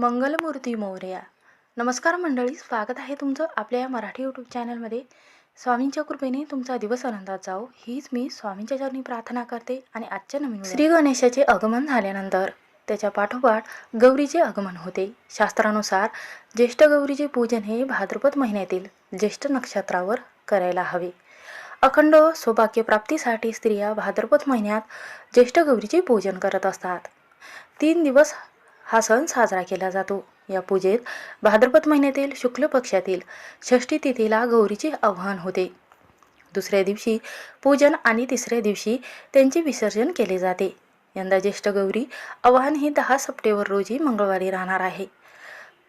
मंगलमूर्ती मौर्या. नमस्कार मंडळी स्वागत आहे तुमचं आपल्या या मराठी यूट्यूब चॅनलमध्ये स्वामींच्या कृपेने तुमचा दिवस आनंदात जाओ हीच मी स्वामींच्या चरणी प्रार्थना करते आणि आजच्या नवीन श्री गणेशाचे आगमन झाल्यानंतर त्याच्या पाठोपाठ गौरीचे आगमन होते. शास्त्रानुसार ज्येष्ठ गौरीचे पूजन हे भाद्रपद महिन्यातील ज्येष्ठ नक्षत्रावर करायला हवे. अखंड सौभाग्यप्राप्तीसाठी स्त्रिया भाद्रपद महिन्यात ज्येष्ठ गौरीचे पूजन करत असतात. तीन दिवस हा सण साजरा केला जातो. या पूजेत भाद्रपद महिन्यातील शुक्ल पक्षातील षष्ठी तिथीला गौरीचे आव्हान होते. दुसऱ्या दिवशी पूजन आणि तिसऱ्या दिवशी त्यांचे विसर्जन केले जाते. यंदा ज्येष्ठ गौरी आव्हान ही दहा सप्टेंबर रोजी मंगळवारी राहणार आहे.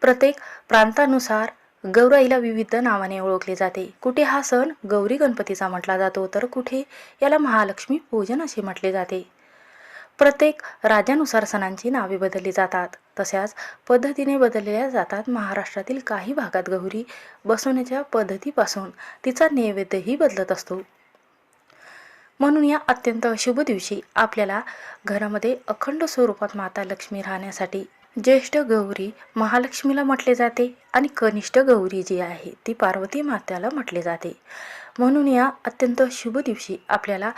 प्रत्येक प्रांतानुसार गौराईला विविध नावाने ओळखले जाते. कुठे हा सण गौरी गणपतीचा म्हटला जातो तर कुठे याला महालक्ष्मी पूजन असे म्हटले जाते. प्रत्येक राज्यानुसार सणांची नावे बदलली जातात. तशाच पद्धतीने बदलल्या जातात महाराष्ट्रातील काही भागात गौरी बसवण्याच्या पद्धतीपासून तिचा नैवेद्यही बदलत असतो. म्हणून या अत्यंत शुभ दिवशी आपल्याला घरामध्ये अखंड स्वरूपात माता लक्ष्मी राहण्यासाठी ज्येष्ठ गौरी महालक्ष्मीला म्हटले जाते आणि कनिष्ठ गौरी जी आहे ती पार्वती मात्याला म्हटले जाते. म्हणून या अत्यंत शुभ दिवशी आपल्याला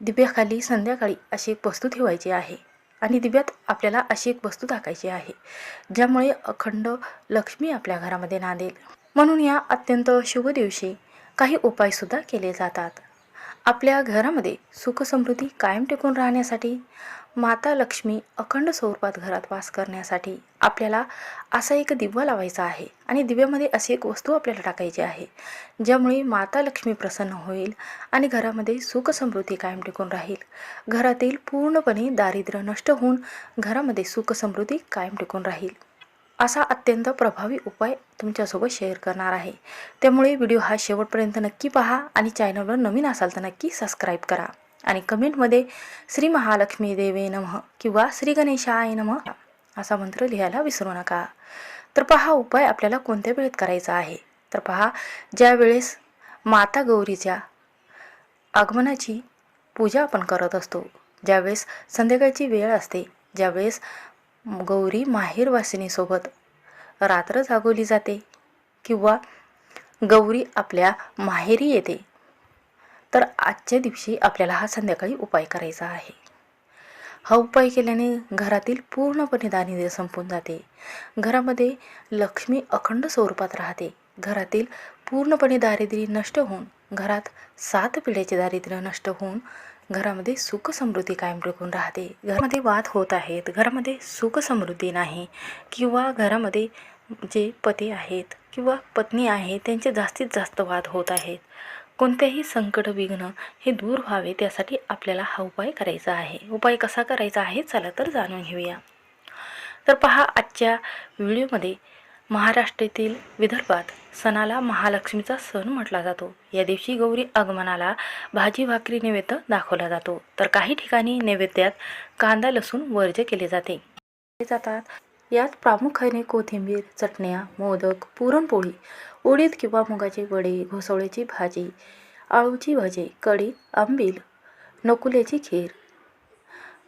दिव्याखाली संध्याकाळी अशी एक वस्तू ठेवायची आहे आणि दिव्यात आपल्याला अशी एक वस्तू टाकायची आहे ज्यामुळे अखंड लक्ष्मी आपल्या घरामध्ये नांदेल. म्हणून या अत्यंत शुभ दिवशी काही उपायसुद्धा केले जातात. आपल्या घरामध्ये सुखसमृद्धी कायम टिकून राहण्यासाठी माता लक्ष्मी अखंड स्वरूपात घरात वास करण्यासाठी आपल्याला असा एक दिवा लावायचा आहे आणि दिव्यामध्ये अशी एक वस्तू आपल्याला टाकायची आहे ज्यामुळे माता लक्ष्मी प्रसन्न होईल आणि घरामध्ये सुखसमृद्धी कायम टिकून राहील. घरातील पूर्णपणे दारिद्र्य नष्ट होऊन घरामध्ये सुखसमृद्धी कायम टिकून राहील. असा अत्यंत प्रभावी उपाय तुमच्यासोबत शेअर करणार आहे. त्यामुळे व्हिडिओ हा शेवटपर्यंत नक्की पहा आणि चॅनलवर नवीन असाल तर नक्की सबस्क्राईब करा. आणि कमेंटमध्ये श्री महालक्ष्मी देवे नमः किंवा श्री गणेशाय नमः. असा मंत्र लिहायला विसरू नका. तर पहा उपाय आपल्याला कोणत्या वेळेत करायचा आहे? तर पहा ज्या वेळेस माता गौरीच्या आगमनाची पूजा आपण करत असतो ज्यावेळेस संध्याकाळची वेळ असते ज्यावेळेस गौरी माहेर वासिनीसोबत रात्र जागवली जाते किंवा गौरी आपल्या माहेरी येते तर आजच्या दिवशी आपल्याला हा संध्याकाळी उपाय करायचा आहे. हा उपाय केल्याने घरातील पूर्णपणे दारिद्र्य संपून जाते. घरामध्ये लक्ष्मी अखंड स्वरूपात राहते. घरातील पूर्णपणे दारिद्र्य नष्ट होऊन घरात सात पिढ्याचे दारिद्र्य नष्ट होऊन घरामध्ये सुख समृद्धी कायम टिकून राहते. घरामध्ये वाद होत आहेत घरामध्ये सुख समृद्धी नाही किंवा घरामध्ये जे पती आहेत किंवा पत्नी आहे त्यांचे जास्तीत जास्त वाद होत आहेत. कोणतेही संकट विघ्न हे दूर व्हावे त्यासाठी आपल्याला हा उपाय करायचा आहे. उपाय कसा करायचा आहे? चला तर जाणून घेऊया. तर पहा आजच्या व्हिडिओमध्ये महाराष्ट्रातील विदर्भात सणाला महालक्ष्मीचा सण म्हटला जातो. या दिवशी गौरी आगमनाला भाजी भाकरी नैवेद्य दाखवला जातो. तर काही ठिकाणी नैवेद्यात कांदा लसूण वर्ज केले जाते. जातात. यात प्रामुख्याने कोथिंबीर चटण्या मोदक पुरणपोळी उडीद किंवा मुगाचे वडे घोसवळ्याची भाजी आळूची भाजी कढी आंबील नकुल्याची खीर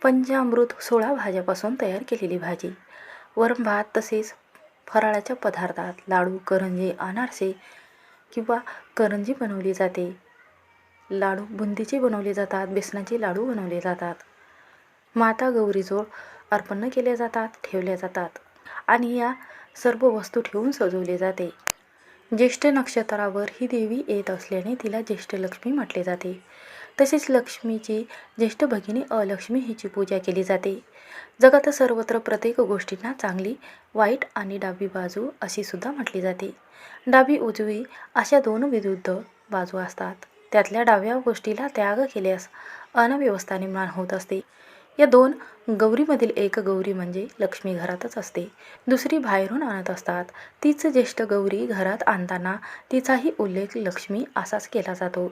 पंचामृत सोळा भाज्यापासून तयार केलेली भाजी वरण भात तसेच फराळाच्या पदार्थात लाडू करंजी अनारसे किंवा करंजी बनवली जाते. लाडू बुंदीचे बनवले जातात बेसनाचे लाडू बनवले जातात. माता गौरीजोळ अर्पण केले जातात ठेवल्या जातात आणि या सर्व वस्तू ठेवून सजवले जाते. ज्येष्ठ नक्षत्रावर ही देवी येत असल्याने तिला ज्येष्ठ लक्ष्मी म्हटले जाते. तसेच लक्ष्मीची ज्येष्ठ भगिनी अलक्ष्मी हिची पूजा केली जाते. जगात सर्वत्र प्रत्येक गोष्टींना चांगली वाईट आणि डावी बाजू अशी सुद्धा म्हटली जाते. डावी उजवी अशा दोन विरुद्ध बाजू असतात. त्यातल्या डाव्या गोष्टीला त्याग केल्यास अनव्यवस्था निर्माण होत असते. या दोन गौरीमधील एक गौरी म्हणजे लक्ष्मी घरातच असते. दुसरी बाहेरून आणत असतात. तीच ज्येष्ठ गौरी घरात आणताना तिचाही उल्लेख लक्ष्मी असाच केला जातो.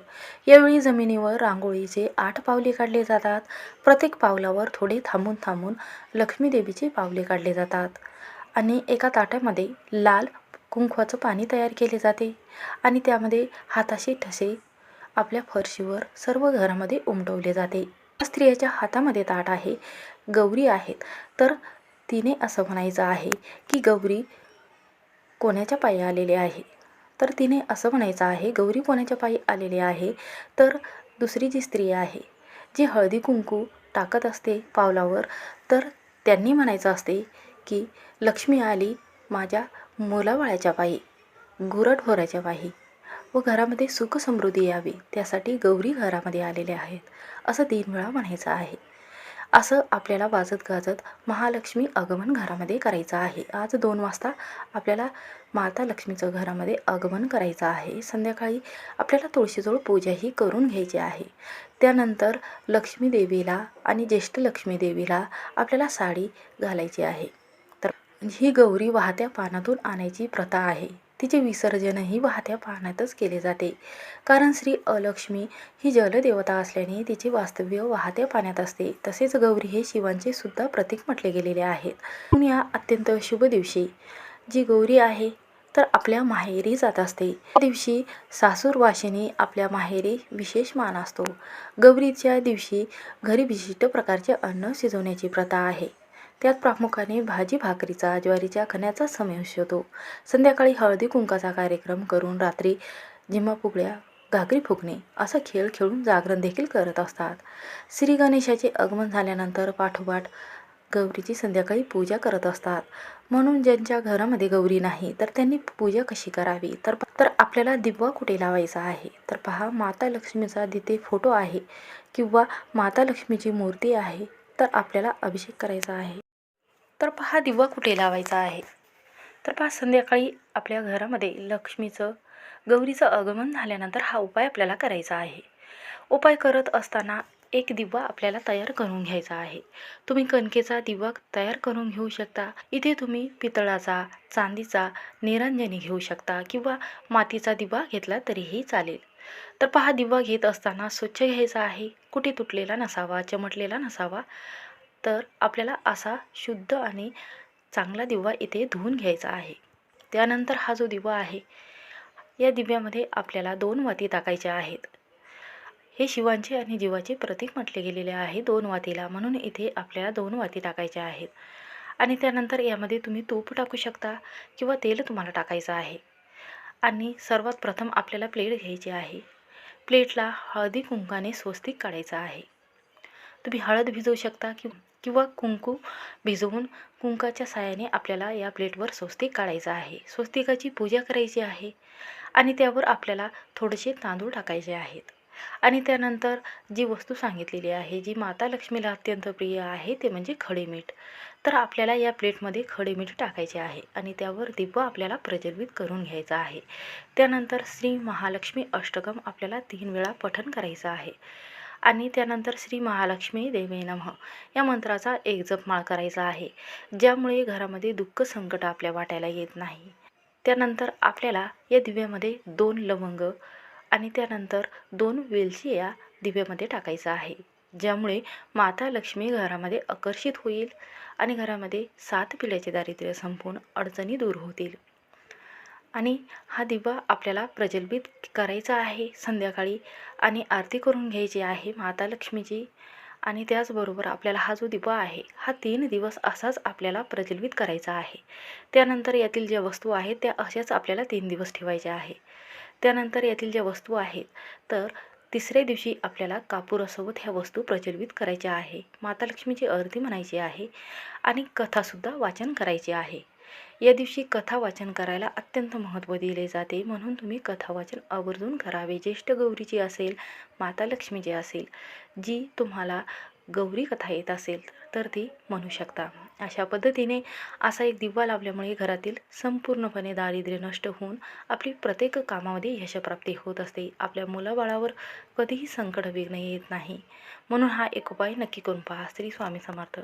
यावेळी जमिनीवर रांगोळीचे आठ पावले काढले जातात. प्रत्येक पावलावर थोडे थांबून थांबून लक्ष्मी देवीचे पावले काढले जातात. आणि एका ताट्यामध्ये लाल कुंकवाचं पाणी तयार केले जाते. आणि त्यामध्ये हाताशी ठसे आपल्या फरशीवर सर्व घरामध्ये उमटवले जाते. स्त्रियाच्या हातामध्ये ताट आहे. गौरी आहेत. तर तिने असं म्हणायचं आहे की गौरी कोणाच्या पायी आलेली आहे? तर तिने असं म्हणायचं आहे गौरी कोणाच्या पायी आलेली आहे? तर दुसरी जी स्त्री आहे जी हळदी कुंकू टाकत असते पावलावर तर त्यांनी म्हणायचं असते की लक्ष्मी आली माझ्या मुलाबाळाच्या पायी गुरढोराच्या पायी. व घरामध्ये सुख समृद्धी यावी. त्यासाठी गौरी घरामध्ये आलेल्या आहेत. असं तीन वेळा म्हणायचं आहे. असं आपल्याला वाजत गाजत महालक्ष्मी आगमन घरामध्ये करायचं आहे. आज दोन वाजता आपल्याला माता लक्ष्मीचं घरामध्ये आगमन करायचं आहे. संध्याकाळी आपल्याला तुळशीजवळ पूजाही करून घ्यायची आहे. त्यानंतर लक्ष्मी देवीला आणि ज्येष्ठ लक्ष्मी देवीला आपल्याला साडी घालायची आहे. तर ही गौरी वाहत्या पानातून आणायची प्रथा आहे. तिचे विसर्जनही वाहत्या पाण्यातच केले जाते. कारण श्री अलक्ष्मी ही जलदेवता असल्याने तिचे वास्तव्य वाहत्या पाण्यात असते. तसेच गौरी हे शिवांचे सुद्धा प्रतीक म्हटले गेलेले आहेत. या अत्यंत शुभ दिवशी. जी गौरी आहे तर आपल्या माहेरी जात असते. त्या दिवशी सासूर वाशिनी आपल्या माहेरी विशेष मान असतो. गौरीच्या दिवशी घरी विशिष्ट प्रकारचे अन्न शिजवण्याची प्रथा आहे. त्यात प्रामुख्याने भाजी भाकरीचा ज्वारीच्या खण्याचा समावेश होतो. संध्याकाळी हळदी कुंकाचा कार्यक्रम करून रात्री जिम्मा फुगड्या घागरी फुगणे असा खेळ खेळून जागरण देखील करत असतात. श्री गणेशाचे आगमन झाल्यानंतर पाठोपाठ गौरीची संध्याकाळी पूजा करत असतात. म्हणून ज्यांच्या घरामध्ये गौरी नाही तर त्यांनी पूजा कशी करावी? तर तर आपल्याला दिवा कुठे लावायचा आहे? तर पहा माता लक्ष्मीचा तिथे फोटो आहे किंवा माता लक्ष्मीची मूर्ती आहे तर आपल्याला अभिषेक करायचा आहे. तर पहा दिवा कुठे लावायचा आहे? तर पहा संध्याकाळी आपल्या घरामध्ये लक्ष्मीचं गौरीचं आगमन झाल्यानंतर हा उपाय आपल्याला करायचा आहे. उपाय करत असताना एक दिवा आपल्याला तयार करून घ्यायचा आहे. तुम्ही कणकेचा दिवा तयार करून घेऊ शकता. इथे तुम्ही पितळाचा चांदीचा निरंजनी घेऊ शकता किंवा मातीचा दिवा घेतला तरीही चालेल. तर पहा दिवा घेत असताना स्वच्छ घ्यायचा आहे. कुठे तुटलेला नसावा चमटलेला नसावा तर आपल्याला असा शुद्ध आणि चांगला दिवा इथे धुवून घ्यायचा आहे. त्यानंतर हा जो दिवा आहे या दिव्यामध्ये आपल्याला दोन वाती टाकायच्या आहेत. हे शिवांचे आणि जीवाचे प्रतीक म्हटले गेलेले आहे दोन वातीला. म्हणून इथे आपल्याला दोन वाती टाकायच्या आहेत. आणि त्यानंतर यामध्ये तुम्ही तूप टाकू शकता किंवा तेल तुम्हाला टाकायचं आहे. आणि सर्वात प्रथम आपल्याला प्लेट घ्यायची आहे. प्लेटला हळदी कुंकाने स्वस्तिक काढायचं आहे. तुम्ही हळद भिजवू शकता कि किंवा कुंकू भिजवून कुंकाच्या साहाय्याने आपल्याला या प्लेटवर स्वस्तिक काढायचं आहे. स्वस्तिकाची पूजा करायची आहे आणि त्यावर आपल्याला थोडेसे तांदूळ टाकायचे आहेत. आणि त्यानंतर जी वस्तू सांगितलेली आहे जी माता लक्ष्मीला अत्यंत प्रिय आहे ते म्हणजे खडे मीठ. तर आपल्याला या प्लेटमध्ये खडे मीठ टाकायचे आहे आणि त्यावर दिव्य आपल्याला प्रज्वलित करून घ्यायचा आहे. त्यानंतर श्री महालक्ष्मी अष्टकम आपल्याला तीन वेळा पठण करायचं आहे. आणि त्यानंतर श्री महालक्ष्मी देवे नमः. या मंत्राचा एक जपमाळ करायचा आहे ज्यामुळे घरामध्ये दुःख संकट आपल्या वाटायला येत नाही. त्यानंतर आपल्याला या दिव्यामध्ये दोन लवंग आणि त्यानंतर दोन वेलची या दिव्यामध्ये टाकायचं आहे ज्यामुळे माता लक्ष्मी घरामध्ये आकर्षित होईल आणि घरामध्ये सात पिढ्याचे दारिद्र्य संपून अडचणी दूर होतील. आणि हा दिवा आपल्याला प्रज्वलित करायचा आहे संध्याकाळी आणि आरती करून घ्यायची आहे माता लक्ष्मीची. आणि त्याचबरोबर आपल्याला हा जो दिवा आहे हा तीन दिवस असाच आपल्याला प्रज्वलित करायचा आहे. त्यानंतर यातील ज्या वस्तू आहेत त्या अशाच आपल्याला तीन दिवस ठेवायच्या आहे. त्यानंतर यातील ज्या वस्तू आहेत तर तिसऱ्या दिवशी आपल्याला कापुरासोबत ह्या वस्तू प्रज्वलित करायच्या आहे. माता लक्ष्मीची आरती म्हणायची आहे आणि कथासुद्धा वाचन करायचे आहे. या दिवशी कथा वाचन करायला अत्यंत महत्त्व दिले जाते. म्हणून तुम्ही कथा वाचन आवर्जून करावे. ज्येष्ठ गौरीची असेल माता लक्ष्मीची असेल जी तुम्हाला गौरी कथा येत असेल तर ती म्हणू शकता. अशा पद्धतीने असा एक दिवा लावल्यामुळे घरातील संपूर्णपणे दारिद्र्य नष्ट होऊन आपली प्रत्येक कामामध्ये यशप्राप्ती होत असते. आपल्या मुलाबाळावर कधीही संकट विघ्न येत नाही. म्हणून हा एक उपाय नक्की करून पहा. श्री स्वामी समर्थ.